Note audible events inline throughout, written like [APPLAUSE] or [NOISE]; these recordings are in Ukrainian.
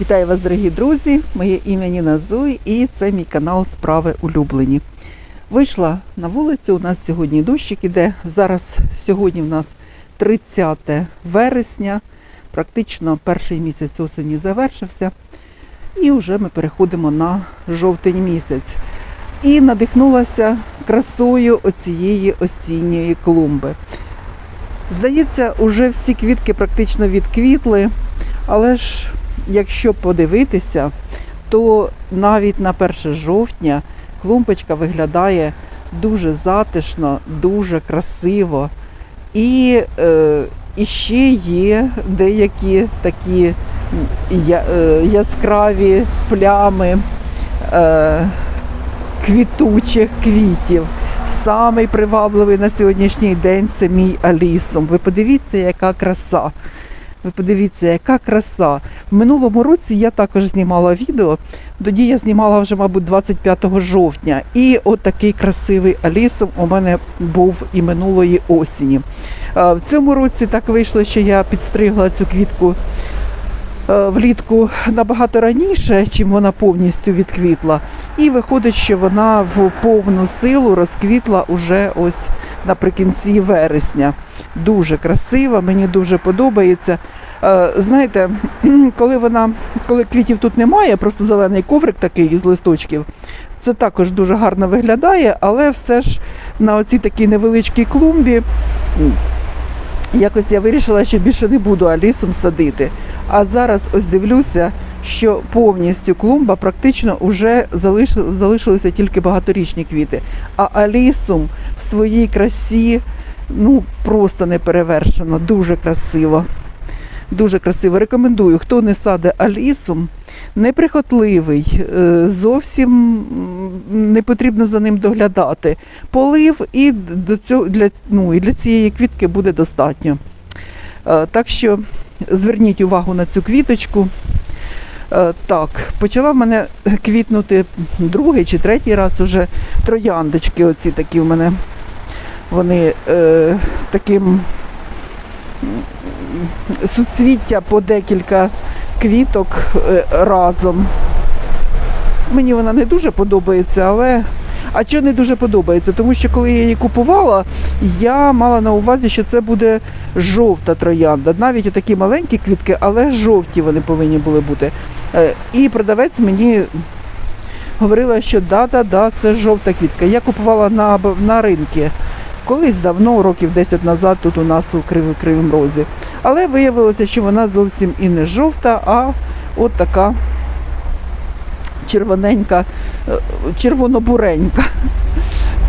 Вітаю вас, дорогі друзі! Моє ім'я Ніна Зуй і це мій канал Справи улюблені. Вийшла на вулицю. У нас сьогодні дощик іде. Зараз сьогодні в нас 30 вересня. Практично перший місяць осені завершився. І вже ми переходимо на жовтень місяць. І надихнулася красою оцієї осінньої клумби. Здається, уже всі квітки практично відквітли, але ж якщо подивитися, то навіть на 1 жовтня клумбочка виглядає дуже затишно, дуже красиво. І, е, і ще є деякі такі я, е, яскраві плями е, квітучих квітів. Самий привабливий на сьогоднішній день це мій алісом. Ви подивіться, яка краса. Ви подивіться, яка краса. В минулому році я також знімала відео. Тоді я знімала вже, мабуть, 25 жовтня. І от красивий алісом у мене був і минулої осені. Е, В цьому році так вийшло, що я підстригла цю квітку е, влітку набагато раніше, чим вона повністю відквітла. І виходить, що вона в повну силу розквітла уже ось наприкінці вересня. Дуже красива, мені дуже подобається. Е, Знаєте, [CLEARS THROAT] коли вона, коли квітів тут немає, просто зелений коврик такий з листочків. Це також дуже гарно виглядає, але все ж на оцій такій невеличкій клумбі якось я вирішила, що більше не буду алісом садити. А зараз ось дивлюся, що повністю клумба практично вже залишили, залишилися тільки багаторічні квіти. А алісум в своїй красі ну просто не перевершено, дуже красиво. Дуже красиво. Рекомендую, хто не саде алісум, неприхотливий, е, зовсім не потрібно за ним доглядати. Полив і до цього для, ну, і для цієї квітки буде достатньо. Е, Так що зверніть увагу на цю квіточку. Е, Так, почала в мене квітнути другий чи третій раз уже трояндочки. Оці такі в мене. Вони е, таким суцвіття по декілька квіток е, разом. Мені вона не дуже подобається, але. А чого не дуже подобається? Тому що коли я її купувала, я мала на увазі, що це буде жовта троянда. Навіть отакі маленькі квітки, але жовті вони повинні були бути. Е, І продавець мені говорила, що да-да-да, це жовта квітка. Я купувала на, на ринку. Колись давно, років 10 назад, тут у нас у Кривому Кривому Розі. Але виявилося, що вона зовсім і не жовта, а от така червоненька, е, червонобуренька. [LAUGHS]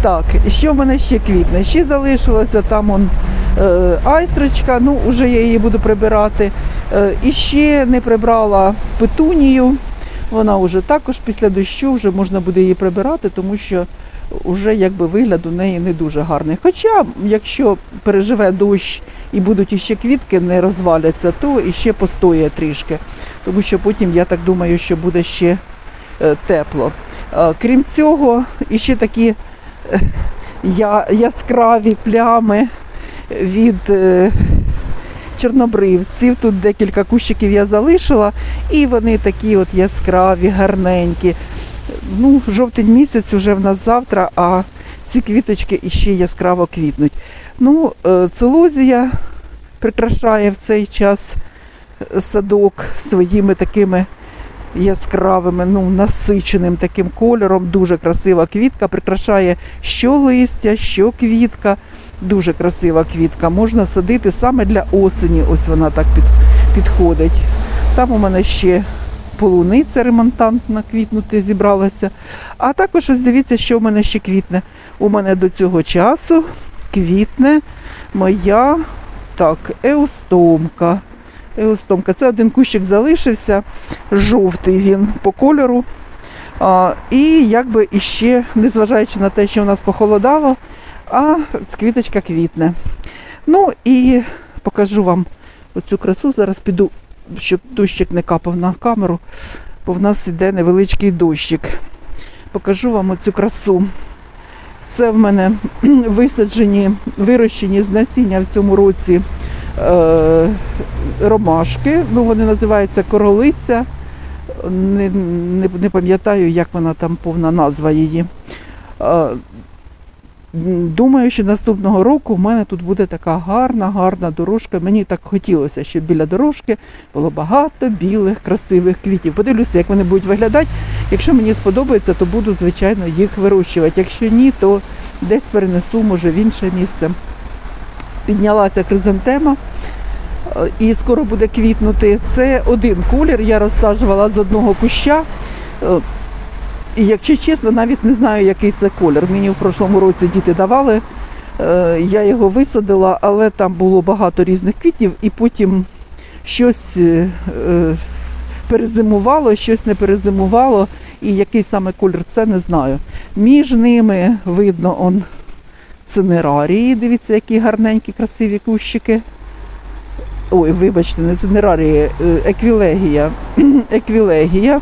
Так, що в мене ще квітне? Ще залишилося там он е, айстрочка, ну вже я її буду прибирати. Е, і ще не прибрала петунію. Вона вже також після дощу вже можна буде її прибирати, тому що вже якби вигляд у неї не дуже гарний. Хоча, якщо переживе дощ і будуть іще квітки, не розваляться, то іще постоє трішки. Тому що потім, я так думаю, що буде ще тепло. Е, Крім цього, іще такі е, яскраві плями від е, чорнобривців. Тут декілька кущиків я залишила, і вони такі от яскраві, гарненькі. Ну, жовтень місяць уже в нас завтра, а ці квіточки іще яскраво квітнуть. Ну, е, целозія прикрашає в цей час садок своїми такими яскравими, ну, насиченим таким кольором. Дуже красива квітка, прикрашає що листя, що квітка. Дуже красива квітка. Можна садити саме для осені. Ось вона так під, підходить. Там у мене ще полуниця ремонтантна квітнути зібралася. А також ось дивіться, що в мене ще квітне. У мене до цього часу квітне моя так, еустомка. Еустомка. Це один кущик залишився, жовтий він по кольору. І якби іще, незважаючи на те, що в нас похолодало, а квіточка квітне. Ну і покажу вам оцю красу. Зараз піду, щоб дощик не капав на камеру, бо в нас іде невеличкий дощик. Покажу вам оцю красу. Це в мене [CLEARS THROAT] висаджені, вирощені з насіння в цьому році е, ромашки. Ну, вони називаються королиця Не, не, не пам'ятаю, як вона там повна назва її. Думаю, що наступного року в мене тут буде така гарна, гарна дорожка. Мені так хотілося, щоб біля дорожки було багато білих, красивих квітів. Подивлюся, як вони будуть виглядати. Якщо мені сподобається, то буду, звичайно, їх вирощувати. Якщо ні, то десь перенесу, може, в інше місце. Піднялася хризантема і скоро буде квітнути. Це один колір. Я розсаджувала з одного куща. Е, І якщо чесно, навіть не знаю, який це колір. Мені в прошлому році діти давали. е, Я його висадила, але там було багато різних квітів, і потім щось е, перезимувало, щось не перезимувало. І який саме колір це не знаю. Між ними видно он цинерарії. Дивіться, які гарненькі, красиві кущики. Ой, вибачте, не цинерарії, е, еквілегія. [CLEARS THROAT] еквілегія.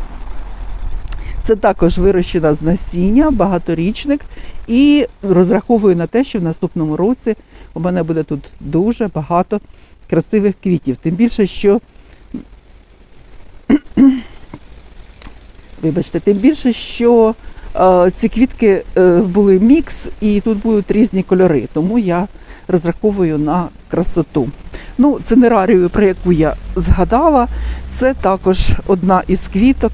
Це також вирощена з насіння, багаторічник. І розраховую на те, що в наступному році у мене буде тут дуже багато красивих квітів. Тим більше, що [CLEARS THROAT] Вибачте, тим більше, що е, ці квітки е, були мікс, і тут будуть різні кольори, тому я розраховую на красоту. Ну, цинерарію, про яку я згадала, це також одна із квіток,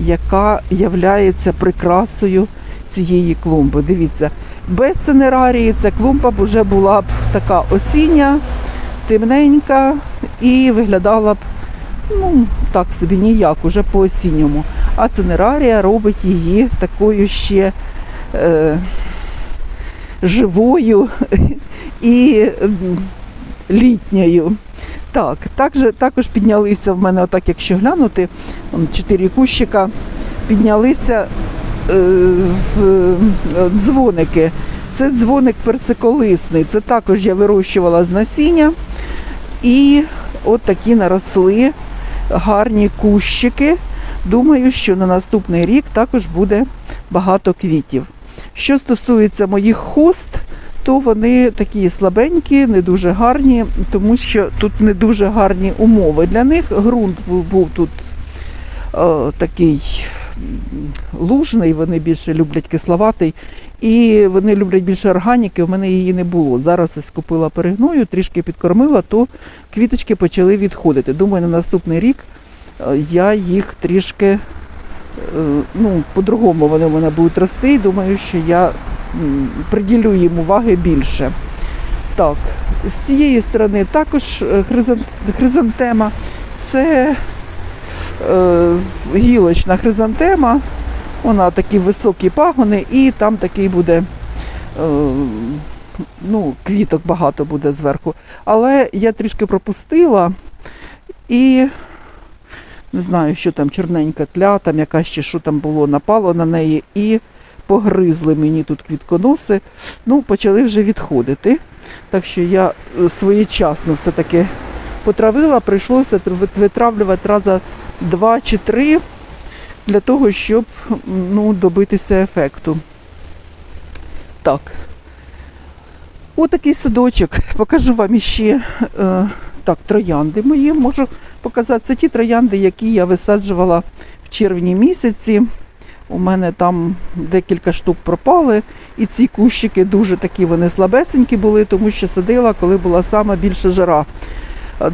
яка являється прикрасою цієї клумби. Дивіться, без цинерарії ця клумба б вже була б така осіння, темненька і виглядала б ну, так собі ніяк, уже по осінньому. А цинерарія робить її такою ще е, живою [LAUGHS] і літньою. Так, також, також піднялися в мене, отак, якщо глянути, чотири кущика, піднялися е, в е, дзвоники. Це дзвоник персиколисний. Це також я вирощувала з насіння. І от такі наросли гарні кущики. Думаю, що на наступний рік також буде багато квітів. Що стосується моїх хост, то вони такі слабенькі, не дуже гарні, тому що тут не дуже гарні умови для них. Ґрунт був, тут е, такий лужний, вони більше люблять кисловатий, і вони люблять більше органіки, у мене її не було. Зараз ось купила перегною, трішки підкормила, то квіточки почали відходити. Думаю, на наступний рік е, я їх трішки, е, ну, по-другому вони в мене будуть рости. Думаю, що я приділю їм уваги більше. Так, з цієї сторони також е, хризантема. Це е, гілочна хризантема. Вона такі високі пагони, і там такий буде. Е, ну, квіток багато буде зверху. Але я трішки пропустила і не знаю, що там чорненька тля, там якась ще що там було, напало на неї і погризли мені тут квітконоси. Ну, почали вже відходити. Так що я е, своєчасно все-таки потравила, прийшлося витравлювати раза два чи три для того, щоб ну, добитися ефекту. Так. Отакий садочок. Покажу вам іще е, так, троянди мої можу показати. Це ті троянди, які я висаджувала в червні місяці. У мене там декілька штук пропали, і ці кущики дуже такі вони слабесенькі були, тому що садила, коли була сама більша жара.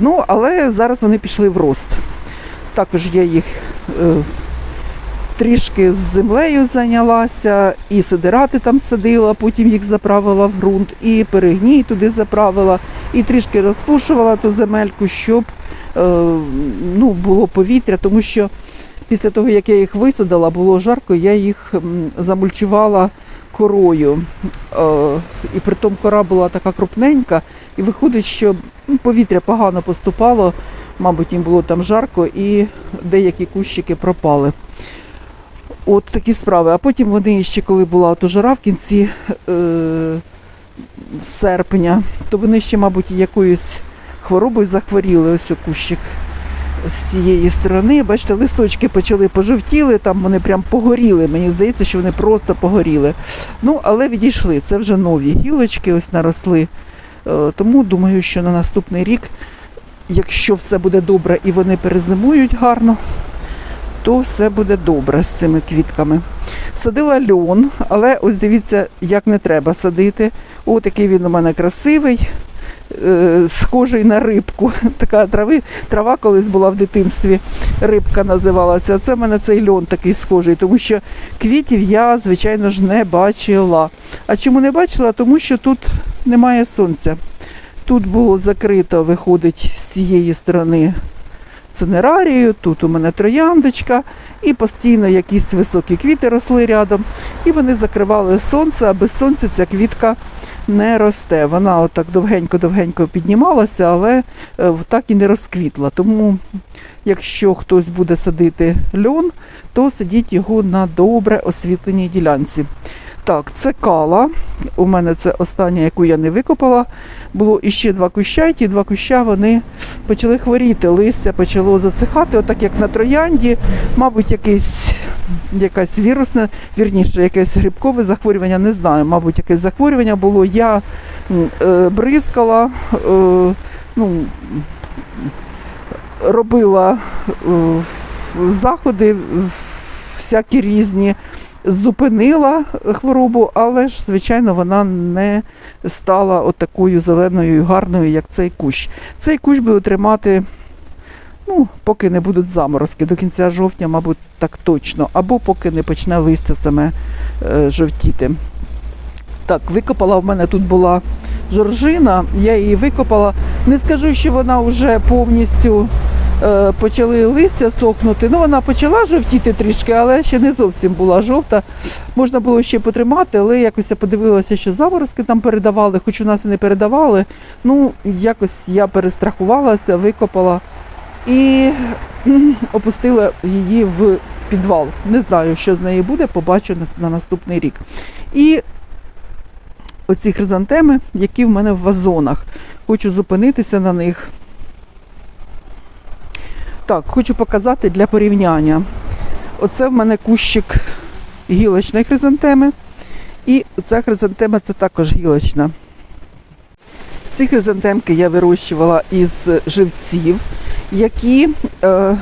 Ну, але зараз вони пішли в рост. Також я їх е, трішки з землею зайнялася, і сидирати там садила, потім їх заправила в ґрунт, і перегній туди заправила, і трішки розпушувала ту земельку, щоб е, ну, було повітря, тому що після того, як я їх висадила, було жарко, я їх замульчувала корою. Е, і притом кора була така крупненька, і виходить, що ну, повітря погано поступало, мабуть, їм було там жарко, і деякі кущики пропали. От такі справи. А потім вони ще, коли була ото жара в кінці е, серпня, то вони ще, мабуть, якоюсь хворобою захворіли, ось о кущик з цієї сторони. Бачите, листочки почали пожовтіли, там вони прям погоріли. Мені здається, що вони просто погоріли. Ну, але відійшли. Це вже нові гілочки, ось наросли. Е, Тому думаю, що на наступний рік, якщо все буде добре і вони перезимують гарно, то все буде добре з цими квітками. Садила льон, але ось дивіться, як не треба садити. О, такий він у мене красивий, схожий на рибку. [LAUGHS] Така трави, трава колись була в дитинстві, рибка називалася. Це в мене цей льон такий схожий, тому що квітів я, звичайно ж, не бачила. А чому не бачила? Тому що тут немає сонця. Тут було закрито, виходить з цієї сторони цинерарію, тут у мене трояндочка, і постійно якісь високі квіти росли рядом. І вони закривали сонце, а без сонця ця квітка не росте. Вона отак довгенько-довгенько піднімалася, але е, так і не розквітла. Тому, якщо хтось буде садити льон, то садіть його на добре освітленій ділянці. Так, це кала. У мене це остання, яку я не викопала. Було іще два куща, і ті два куща вони почали хворіти. Листя почало засихати, отак як на троянді, мабуть, якесь, якась вірусне, вірніше, якесь грибкове захворювання, не знаю, мабуть, якесь захворювання було. Я е, бризкала, е, ну, робила е, заходи всякі різні зупинила хворобу, але ж, звичайно, вона не стала от такою зеленою і гарною, як цей кущ. Цей кущ буде тримати, ну, поки не будуть заморозки, до кінця жовтня, мабуть, так точно, або поки не почне листя саме е, жовтіти. Так, викопала в мене тут була жоржина, я її викопала. Не скажу, що вона вже повністю почали листя сохнути. Ну, вона почала жовтіти трішки, але ще не зовсім була жовта. Можна було ще потримати, але якось я подивилася, що заморозки там передавали, хоч у нас і не передавали. Ну, якось я перестрахувалася, викопала і опустила її в підвал. Не знаю, що з неї буде, побачу на наступний рік. І оці хризантеми, які в мене в вазонах. Хочу зупинитися на них. Так, хочу показати для порівняння. Оце в мене кущик гілочної хризантеми. І ця хризантема це також гілочна. Ці хризантемки я вирощувала із живців, які е,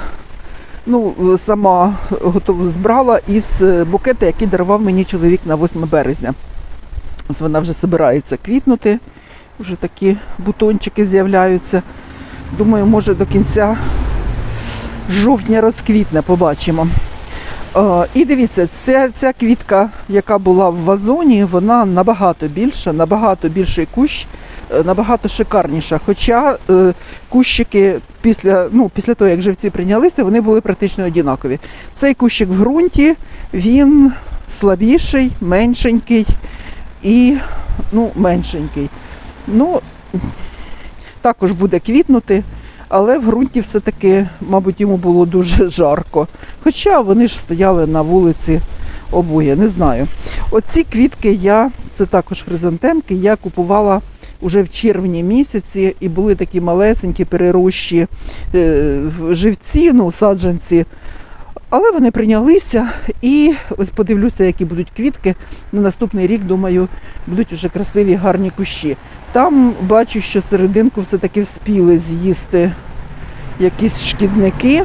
ну, сама готово збрала із букета, який дарував мені чоловік на 8 березня. Ось вона вже збирається квітнути, вже такі бутончики з'являються. Думаю, може до кінця жовтня розквітне, побачимо. Е, І дивіться, ця, ця квітка, яка була в вазоні, вона набагато більша, набагато більший кущ, е, набагато шикарніша. Хоча е, кущики після, ну, після того, як живці прийнялися, вони були практично однакові. Цей кущик в ґрунті, він слабіший, меншенький і ну, меншенький. Ну, також буде квітнути, але в ґрунті все-таки, мабуть, йому було дуже [LAUGHS] жарко. Хоча вони ж стояли на вулиці обоє, не знаю. Оці квітки я, це також хризантемки, я купувала уже в червні місяці і були такі малесенькі перерощі е, в живці, ну, саджанці. Але вони прийнялися і ось подивлюся, які будуть квітки. На наступний рік, думаю, будуть вже красиві гарні кущі. Там бачу, що серединку все-таки вспіли з'їсти якісь шкідники.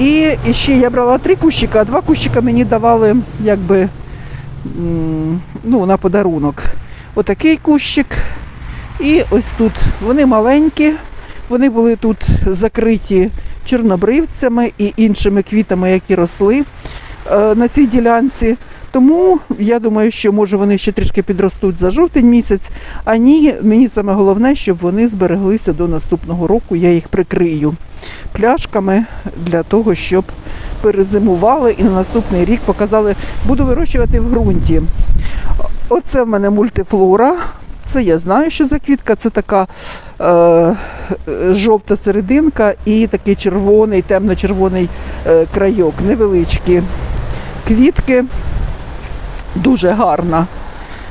І, і ще я брала три кущика, а два кущика мені давали якби ну, на подарунок. Отакий кущик. І ось тут вони маленькі, вони були тут закриті чорнобривцями і іншими квітами, які росли е, на цій ділянці. Тому я думаю, що може вони ще трішки підростуть за жовтень місяць. А ні, мені саме головне, щоб вони збереглися до наступного року. Я їх прикрию пляшками для того, щоб перезимували і на наступний рік показали. Буду вирощувати в ґрунті. Оце в мене мультифлора. Це я знаю, що за квітка. Це така е, жовта серединка і такий червоний, темно-червоний е, крайок, невеличкі квітки. Дуже гарна.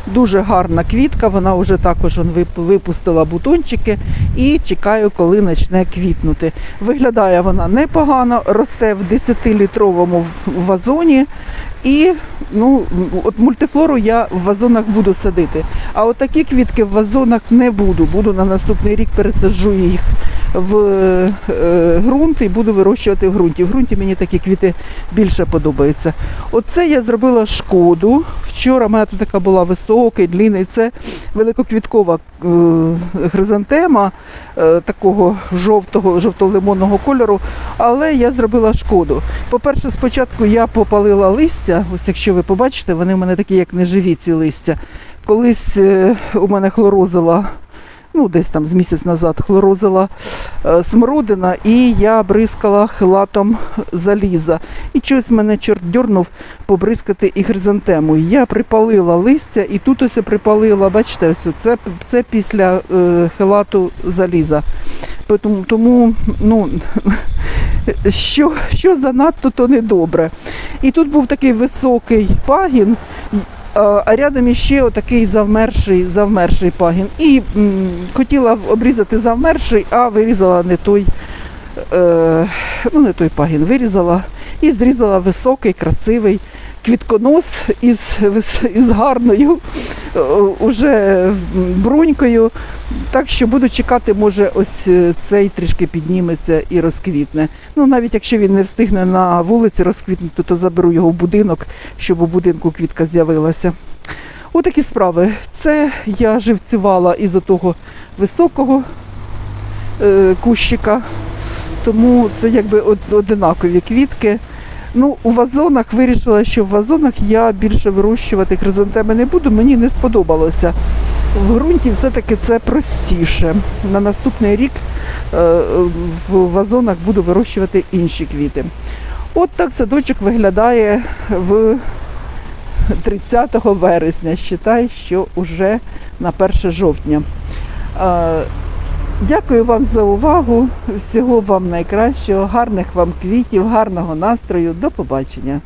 Дуже гарна квітка, вона вже також випустила бутончики і чекаю, коли почне квітнути. Виглядає вона непогано, росте в 10-літровому вазоні. І ну, от мультифлору я в вазонах буду садити. А от такі квітки в вазонах не буду. Буду на наступний рік пересаджу їх в е, ґрунт і буду вирощувати в ґрунті. В ґрунті мені такі квіти більше подобаються. Оце я зробила шкоду. Вчора мене тут така була висока, длінна, це великоквіткова е, хризантема е, такого жовтого, жовто-лимонного кольору. Але я зробила шкоду. По-перше, спочатку я попалила листя. Ось якщо ви побачите, вони в мене такі, як неживі ці листя. Колись у мене хлорозила, ну десь там з місяць назад хлорозила е, смородина, і я бризкала хилатом заліза. І щось мене чорт дьорнув побризкати і хризантему. Я припалила листя, і тут ось припалила, бачите, ось це, це після е, хилату заліза. Тому, тому ну, [LAUGHS] що, що занадто, то недобре. І тут був такий високий пагін, а а рядом іще отакий завмерший, завмерший пагін. І м, хотіла обрізати завмерший, а вирізала не той, е, ну не той пагін, вирізала і зрізала високий, красивий квітконос із, із гарною е, уже брунькою. Так що буду чекати, може, ось е, цей трішки підніметься і розквітне. Ну, навіть якщо він не встигне на вулиці розквітнути, то заберу його в будинок, щоб у будинку квітка з'явилася. Отакі справи. Це я живцювала із отого високого е, кущика, тому це якби од- одинакові квітки. Ну, у вазонах вирішила, що в вазонах я більше вирощувати хризантеми не буду, мені не сподобалося. В ґрунті все-таки це простіше. На наступний рік е, в вазонах буду вирощувати інші квіти. От так садочок виглядає в 30 вересня. Считай, що вже на 1 жовтня. Дякую вам за увагу. Всього вам найкращого, гарних вам квітів, гарного настрою. До побачення.